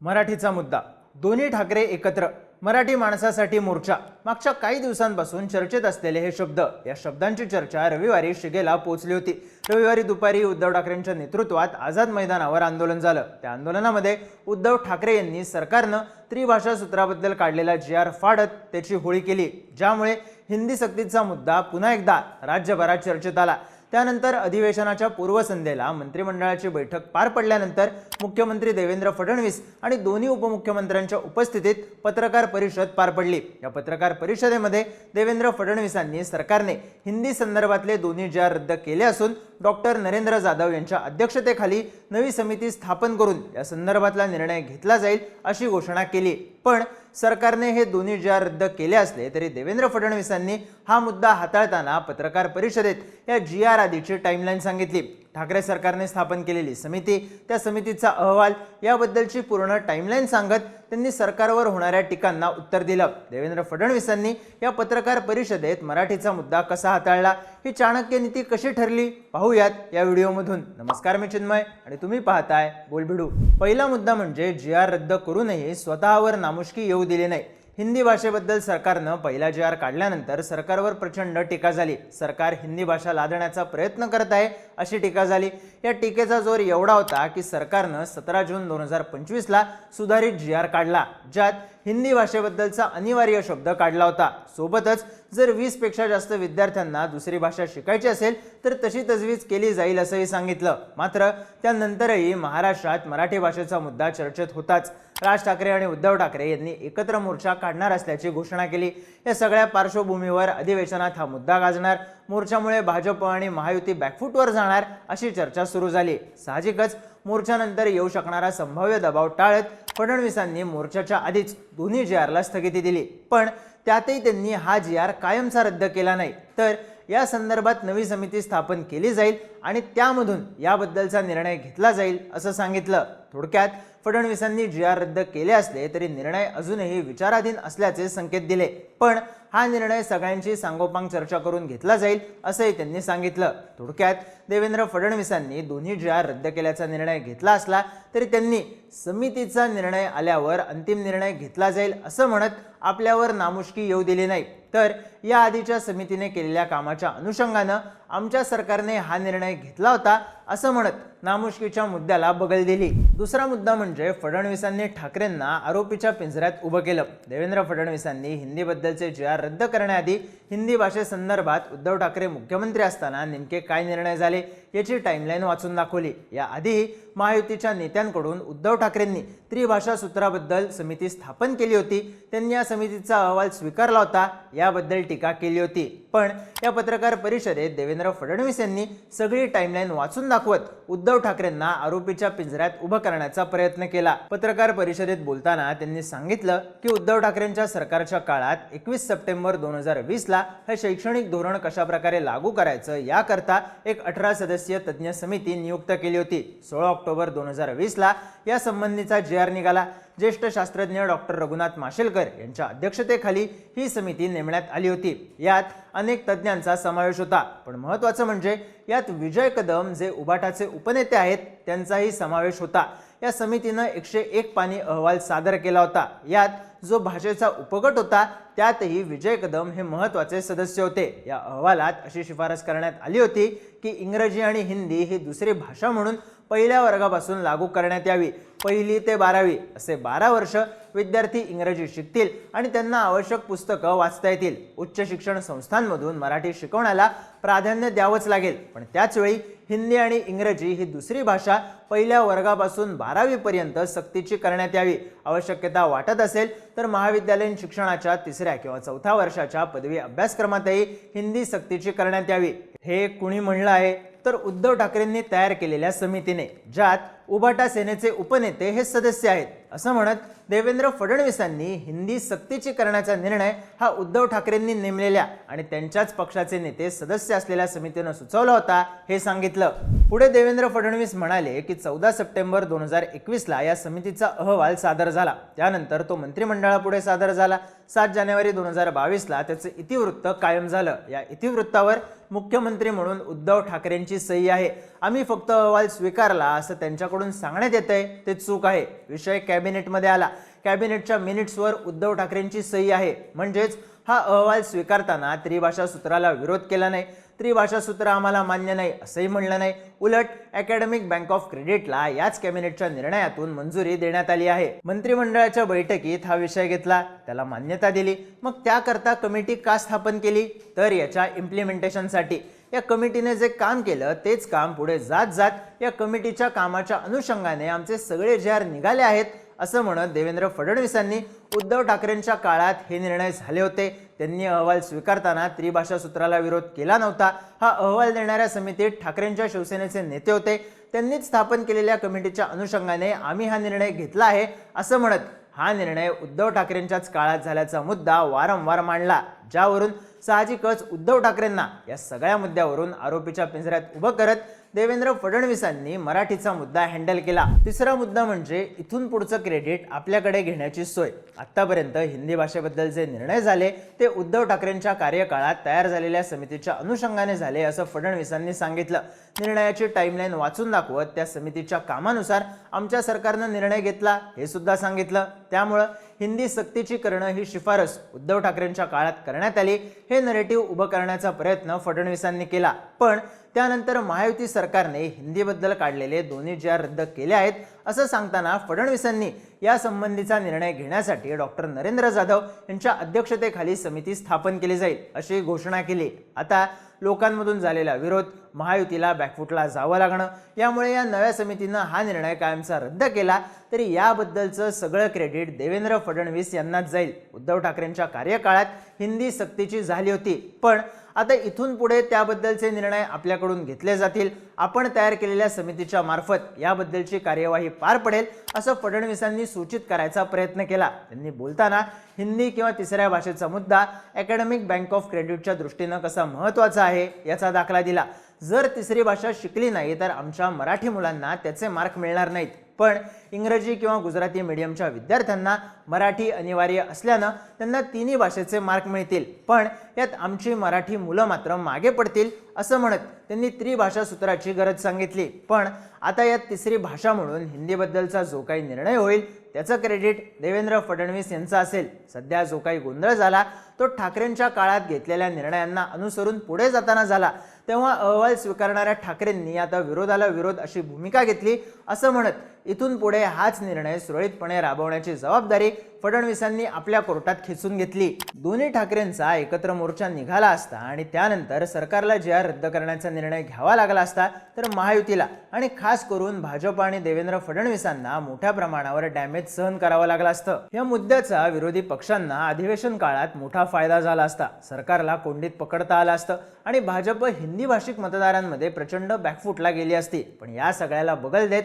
मराठीचा मुद्दा. दोन्ही ठाकरे एकत्र. मराठी माणसासाठी मोर्चा. मागच्या काही दिवसांपासून चर्चेत असलेले हे शब्द या शब्दांची चर्चा रविवारी शिगेला पोहोचली होती. रविवारी दुपारी उद्धव ठाकरेंच्या नेतृत्वात आझाद मैदानावर आंदोलन झालं. त्या आंदोलनामध्ये उद्धव ठाकरे यांनी सरकारनं त्रिभाषा सूत्राबद्दल काढलेला जी आर फाडत त्याची होळी केली. ज्यामुळे हिंदी सक्तीचा मुद्दा पुन्हा एकदा राज्यभरात चर्चेत आला. त्यानंतर अधिवेशनाच्या पूर्वसंध्येला मंत्रिमंडळाची बैठक पार पडल्यानंतर मुख्यमंत्री देवेंद्र फडणवीस आणि दोन्ही उपमुख्यमंत्र्यांच्या उपस्थितीत पत्रकार परिषद पार पडली. या पत्रकार परिषदेमध्ये देवेंद्र फडणवीसांनी सरकारने हिंदी संदर्भातले दोन्ही ज्या रद्द केले असून डॉक्टर नरेंद्र जाधव यांच्या अध्यक्षतेखाली नवी समिती स्थापन करून या संदर्भातला निर्णय घेतला जाईल अशी घोषणा केली. पण सरकारने हे दोन्ही जी रद्द केले असले तरी देवेंद्र फडणवीसांनी हा मुद्दा हाताळताना पत्रकार परिषदेत या जी आर आधीची टाईमलाईन सांगितली. ठाकरे सरकारने स्थापन केलेली समिती त्या समितीचा अहवाल याबद्दलची पूर्ण टाईमलाईन सांगत त्यांनी सरकारवर होणाऱ्या टीकांना उत्तर दिलं. देवेंद्र फडणवीसांनी या पत्रकार परिषदेत मराठीचा मुद्दा कसा हाताळला ही चाणक्य नीती कशी ठरली पाहूयात या व्हिडिओमधून. नमस्कार मी चिन्मय आणि तुम्ही पाहताय बोलभिडू. पहिला मुद्दा म्हणजे जी आर रद्द करूनही स्वतःवर नामुष्की येऊ दिली नाही. हिंदी भाषेबद्दल सरकारनं पहिला जी आर काढल्यानंतर सरकारवर प्रचंड टीका झाली. सरकार हिंदी भाषा लादण्याचा प्रयत्न करत आहे अशी टीका झाली. या टीकेचा जोर एवढा होता की सरकारनं सतरा जून दोन हजार पंचवीसला सुधारित जी आर काढला ज्यात हिंदी भाषेबद्दलचा अनिवार्य शब्द काढला होता. सोबतच जर वीसपेक्षा जास्त विद्यार्थ्यांना दुसरी भाषा शिकायची असेल तर तशी तजवीज केली जाईल असंही सांगितलं. मात्र त्यानंतरही महाराष्ट्रात मराठी भाषेचा मुद्दा चर्चेत होताच. राज ठाकरे आणि उद्धव ठाकरे यांनी एकत्र मोर्चा काढणार असल्याची घोषणा केली. या सगळ्या पार्श्वभूमीवर अधिवेशनात हा मुद्दा गाजणार. मोर्चामुळे भाजप आणि महायुती बॅकफूटवर जाणार अशी चर्चा सुरू झाली. साहजिकच मोर्चानंतर येऊ शकणारा संभाव्य दबाव टाळत फडणवीसांनी मोर्चाच्या आधीच दोन्ही जी आरला स्थगिती दिली. पण त्यातही त्यांनी हा जी आर कायमचा रद्द केला नाही. तर या संदर्भात नवी समिती स्थापन केली जाईल आणि त्यामधून याबद्दलचा निर्णय घेतला जाईल असं सांगितलं. थोडक्यात फडणवीसांनी जी आर रद्द केले असले तरी निर्णय अजूनही विचाराधीन असल्याचे संकेत दिले. पण हा निर्णय सगळ्यांची सांगोपांग चर्चा करून घेतला जाईल असंही त्यांनी सांगितलं. थोडक्यात देवेंद्र फडणवीसांनी दोन्ही जी आर रद्द केल्याचा निर्णय घेतला असला तरी त्यांनी समितीचा निर्णय आल्यावर अंतिम निर्णय घेतला जाईल असं म्हणत आपल्यावर नामुष्की येऊ दिली नाही. तर या आधीच्या समितीने केलेल्या कामाच्या अनुषंगानं आमच्या सरकारने हा निर्णय घेतला होता असं म्हणत नामुष्कीच्या मुद्द्याला बगल दिली. दुसरा मुद्दा म्हणजे फडणवीसांनी ठाकरेंना आरोपीच्या पिंजऱ्यात उभं केलं. देवेंद्र फडणवीसांनी हिंदीबद्दलचे जी आर रद्द करण्याआधी हिंदी भाषेसंदर्भात उद्धव ठाकरे मुख्यमंत्री असताना नेमके काय निर्णय झाले याची टाईमलाईन वाचून दाखवली. याआधी महायुतीच्या नेत्यांकडून उद्धव ठाकरेंनी त्रिभाषा सूत्राबद्दल समिती स्थापन केली होती. त्यांनी या समितीचा अहवाल स्वीकारला होता याबद्दल टीका केली होती. पण या पत्रकार परिषदेत देवेंद्र फडणवीस यांनी सगळी टाईमलाईन वाचून दाखवत उद्धव उद्धव ठाकरेंना आरोपीच्या पिंजऱ्यात उभं करण्याचा प्रयत्न केला. पत्रकार परिषदेत बोलताना त्यांनी सांगितलं की उद्धव ठाकरेंच्या सरकारच्या काळात एकवीस सप्टेंबर दोन हजार वीस ला हे शैक्षणिक धोरण कशा प्रकारे लागू करायचं याकरता एक अठरा सदस्यीय तज्ज्ञ समिती नियुक्त केली होती. सोळा ऑक्टोबर दोन हजार वीसला या संबंधीचा जे आर निघाला. ज्येष्ठ शास्त्रज्ञ डॉक्टर रघुनाथ माशेलकर यांच्या अध्यक्षतेखाली ही समिती नेमण्यात आली होती. यात अनेक तज्ज्ञांचा समावेश होता. पण महत्त्वाचं म्हणजे यात विजय कदम जे उबाटाचे उपनेते आहेत त्यांचाही समावेश होता. या समितीनं एकशे एक पाणी अहवाल सादर केला होता. यात जो भाषेचा उपगट होता त्यातही विजय कदम हे महत्त्वाचे सदस्य होते. या अहवालात अशी शिफारस करण्यात आली होती की इंग्रजी आणि हिंदी ही दुसरी भाषा म्हणून पहिल्या वर्गापासून लागू करण्यात यावी. पहिली ते बारावी असे बारा वर्ष विद्यार्थी इंग्रजी शिकतील आणि त्यांना आवश्यक पुस्तकं वाचता येतील. उच्च शिक्षण संस्थांमधून मराठी शिकवण्याला प्राधान्य द्यावंच लागेल. पण त्याचवेळी हिंदी आणि इंग्रजी ही दुसरी भाषा पहिल्या वर्गापासून बारावीपर्यंत सक्तीची करण्यात यावी. आवश्यकता वाटत असेल तर महाविद्यालयीन शिक्षणाच्या तिसऱ्या किंवा चौथ्या वर्षाच्या पदवी अभ्यासक्रमातही हिंदी सक्तीची करण्यात यावी. हे कुणी म्हणलं आहे? तर उद्धव ठाकरेंनी तयार केलेल्या समितीने ज्यात उभाटा सेनेचे उपनेते हे सदस्य आहेत. असं म्हणत देवेंद्र फडणवीसांनी हिंदी सक्तीची करण्याचा निर्णय हा उद्धव ठाकरेंनी नेमलेल्या आणि त्यांच्याच पक्षाचे नेते सदस्य असलेल्या समितीनं सुचवला होता हे सांगितलं. पुढे देवेंद्र फडणवीस म्हणाले की चौदा सप्टेंबर दोन हजार एकवीसला या समितीचा अहवाल सादर झाला. त्यानंतर तो मंत्रिमंडळापुढे सादर झाला. सात जानेवारी दोन हजार बावीसला त्याचं इतिवृत्त कायम झालं. या इतिवृत्तावर मुख्यमंत्री म्हणून उद्धव ठाकरेंची सही आहे. आम्ही फक्त अहवाल स्वीकारला असं त्यांच्याकडून सांगण्यात येतंय ते चूक आहे. विषय कॅबिनेटमध्ये आला. कॅबिनेटच्या मिनिट्सवर उद्धव ठाकरेंची सही आहे. म्हणजेच हा अहवाल स्वीकारताना त्रिभाषा सूत्राला विरोध केला नाही. त्रिभाषा सूत्र आम्हाला मान्य नाही असंही म्हणलं नाही. उलट अकॅडमिक बँक ऑफ क्रेडिटला याच कॅबिनेटच्या निर्णयातून मंजुरी देण्यात आली आहे. मंत्रिमंडळाच्या बैठकीत हा विषय घेतला. त्याला मान्यता दिली. मग त्याकरता कमिटी का स्थापन केली? तर याच्या इम्प्लिमेंटेशनसाठी या कमिटीने जे काम केलं तेच काम पुढे जात जात या कमिटीच्या कामाच्या अनुषंगाने आमचे सगळे जे निघाले आहेत असं म्हणत देवेंद्र फडणवीसांनी उद्धव ठाकरेंच्या काळात हे निर्णय झाले होते. त्यांनी अहवाल स्वीकारताना त्रिभाषा सूत्राला विरोध केला नव्हता. हा अहवाल देणाऱ्या समितीत ठाकरेंच्या शिवसेनेचे नेते होते. त्यांनीच स्थापन केलेल्या कमिटीच्या अनुषंगाने आम्ही हा निर्णय घेतला आहे असं म्हणत हा निर्णय उद्धव ठाकरेंच्याच काळात झाल्याचा मुद्दा वारंवार मांडला. ज्यावरून साहजिकच उद्धव ठाकरेंना या सगळ्या मुद्द्यावरून आरोपीच्या पिंजऱ्यात उभं करत देवेंद्र फडणवीसांनी मराठीचा मुद्दा हँडल केला. तिसरा मुद्दा म्हणजे इथून पुढचं क्रेडिट आपल्याकडे घेण्याची सोय. आतापर्यंत हिंदी भाषेबद्दल जे निर्णय झाले ते उद्धव ठाकरेंच्या कार्यकाळात तयार झालेल्या समितीच्या अनुषंगाने झाले असं फडणवीसांनी सांगितलं. निर्णयाची टाईमलाईन वाचून दाखवत त्या समितीच्या कामानुसार आमच्या सरकारनं निर्णय घेतला हे सुद्धा सांगितलं. त्यामुळं हिंदी सक्तीची करणं ही शिफारस उद्धव ठाकरेंच्या काळात करण्यात आली. हे नरेटिव्ह उभं करण्याचा प्रयत्न फडणवीसांनी केला. पण त्यानंतर महायुती सरकारने हिंदीबद्दल काढलेले दोन्ही ज्या रद्द केले आहेत असं सांगताना फडणवीसांनी या संबंधीचा निर्णय घेण्यासाठी डॉक्टर नरेंद्र जाधव यांच्या अध्यक्षतेखाली समिती स्थापन केली जाईल अशी घोषणा केली. आता लोकांमधून झालेला विरोध महायुतीला बॅकफुटला जावं लागणं. यामुळे या नव्या समितीनं हा निर्णय कायमचा रद्द केला. तरी याबद्दलचं सगळं क्रेडिट देवेंद्र फडणवीस यांनाच जाईल. उद्धव ठाकरेंच्या कार्यकाळात हिंदी सक्तीची झाली होती. पण आता इथून पुढे त्याबद्दलचे निर्णय आपल्याकडून घेतले जातील. आपण तयार केलेल्या समितीच्या मार्फत याबद्दलची कार्यवाही पार पडेल असं फडणवीसांनी सूचित करायचा प्रयत्न केला. त्यांनी बोलताना हिंदी किंवा तिसऱ्या भाषेचा मुद्दा अकॅडमिक बँक ऑफ क्रेडिटच्या दृष्टीनं कसा महत्त्वाचा आहे याचा दाखला दिला. जर तिसरी भाषा शिकली नाही तर आमच्या मराठी मुलांना त्याचे मार्क मिळणार नाहीत. पण इंग्रजी किंवा गुजराती मीडियमच्या विद्यार्थ्यांना मराठी अनिवार्य असल्यानं त्यांना तिन्ही भाषेचे मार्क मिळतील. पण यात आमची मराठी मुलं मात्र मागे पडतील असं म्हणत त्यांनी त्रिभाषा सूत्राची गरज सांगितली. पण आता यात तिसरी भाषा म्हणून हिंदीबद्दलचा जो काही निर्णय होईल त्याचं क्रेडिट देवेंद्र फडणवीस यांचा असेल. सध्या जो काही गोंधळ झाला तो ठाकरेंच्या काळात घेतलेल्या निर्णयांना अनुसरून पुढे जाताना झाला. तेव्हा अहवाल स्वीकारणाऱ्या ठाकरेंनी आता विरोधाला विरोध अशी भूमिका घेतली असं म्हणत इथून पुढे हाच निर्णय सुरळीतपणे राबवण्याची जबाबदारी फडणवीसांनी आपल्या कोर्टात खेचून घेतली. दोन्ही ठाकरेंचा एकत्र मोर्चा निघाला असता आणि त्यानंतर सरकारला जे आर रद्द करण्याचा निर्णय घ्यावा लागला असता तर महायुतीला आणि खास करून भाजप आणि देवेंद्र फडणवीसांना मोठ्या प्रमाणावर डॅमेज सहन करावं लागलं असतं. या मुद्द्याचा विरोधी पक्षांना अधिवेशन काळात मोठा फायदा झाला असता. सरकारला कोंडीत पकडता आलं असतं आणि भाजप हिंदी भाषिक मतदारांमध्ये प्रचंड बॅकफुटला गेली असती. पण या सगळ्याला बगल देत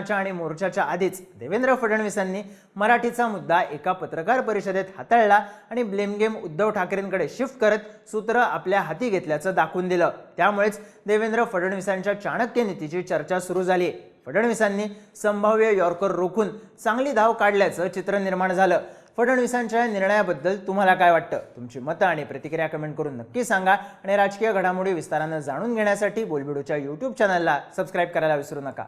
अधिवेशनाच्या आणि मोर्चाच्या आधीच देवेंद्र फडणवीसांनी मराठीचा मुद्दा एका पत्रकार परिषदेत हाताळला आणि ब्लेम गेम उद्धव ठाकरेंकडे शिफ्ट करत सूत्र आपल्या हाती घेतल्याचं दाखवून दिलं. त्यामुळेच देवेंद्र फडणवीसांच्या चाणक्य नीतीची चर्चा सुरू झाली. फडणवीसांनी संभाव्य यॉर्कर रोखून चांगली धाव काढल्याचं चित्र निर्माण झालं. फडणवीसांच्या निर्णयाबद्दल तुम्हाला काय वाटतं? तुमची मतं आणि प्रतिक्रिया कमेंट करून नक्की सांगा आणि राजकीय घडामोडी विस्तारानं जाणून घेण्यासाठी बोलबिडूच्या यूट्यूब चॅनलला सबस्क्राईब करायला विसरू नका.